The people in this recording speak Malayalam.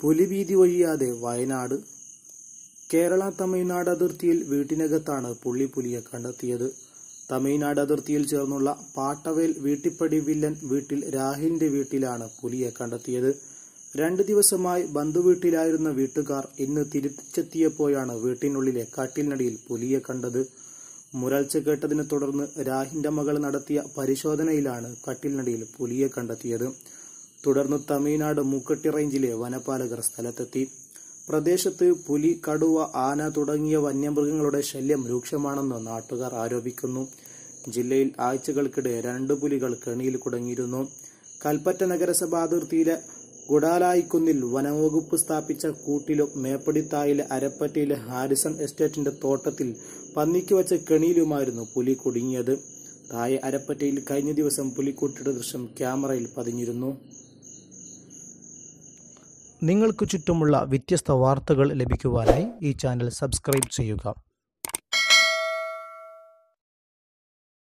പുലിഭീതി ഒഴിയാതെ വയനാട്. കേരള തമിഴ്നാട് അതിർത്തിയിൽ വീട്ടിനകത്താണ് പുള്ളിപ്പുലിയെ കണ്ടെത്തിയത്. തമിഴ്നാട് അതിർത്തിയിൽ ചേർന്നുള്ള പാട്ടവേൽ വീട്ടിപ്പടി വില്ലൻ വീട്ടിൽ രാഹിലിന്റെ വീട്ടിലാണ് പുലിയെ കണ്ടെത്തിയത്. രണ്ടു ദിവസമായി ബന്ധുവീട്ടിലായിരുന്ന വീട്ടുകാർ ഇന്ന് തിരിച്ചെത്തിയപ്പോഴാണ് വീട്ടിനുള്ളിലെ കാട്ടിലിനടിയിൽ പുലിയെ കണ്ടത്. മുരൾച്ച കേട്ടതിനെ തുടർന്ന് രാഹിന്റെ മകൾ നടത്തിയ പരിശോധനയിലാണ് കട്ടിലിനടിയിൽ പുലിയെ കണ്ടെത്തിയത്. തുടർന്ന് തമിഴ്നാട് മൂക്കട്ടി റേഞ്ചിലെ വനപാലകർ സ്ഥലത്തെത്തി. പ്രദേശത്ത് പുലി കടുവ ആന തുടങ്ങിയ വന്യമൃഗങ്ങളുടെ ശല്യം രൂക്ഷമാണെന്ന് നാട്ടുകാർ ആരോപിക്കുന്നു. ജില്ലയിൽ ആഴ്ചകൾക്കിടെ രണ്ട് പുലികൾ കെണിയിൽ കുടുങ്ങിയിരുന്നു. കൽപ്പറ്റ നഗരസഭ അതിർത്തിയിലെ ഗുഡാലായിക്കുന്നിൽ വനംവകുപ്പ് സ്ഥാപിച്ച കൂട്ടിലും മേപ്പടിത്തായിലെ അരപ്പറ്റയിലെ ഹാരിസൺ എസ്റ്റേറ്റിന്റെ തോട്ടത്തിൽ പന്നിക്ക് വച്ച കെണിയിലുമായിരുന്നു പുലി കുടുങ്ങിയത്. താഴെ അരപ്പറ്റയിൽ കഴിഞ്ഞ ദിവസം പുലിക്കുട്ടിയുടെ ദൃശ്യം ക്യാമറയിൽ പതിഞ്ഞിരുന്നു. നിങ്ങൾക്ക് ചുറ്റുമുള്ള വ്യത്യസ്ത വാർത്തകൾ ലഭിക്കുവാനായി ഈ ചാനൽ സബ്സ്ക്രൈബ് ചെയ്യുക.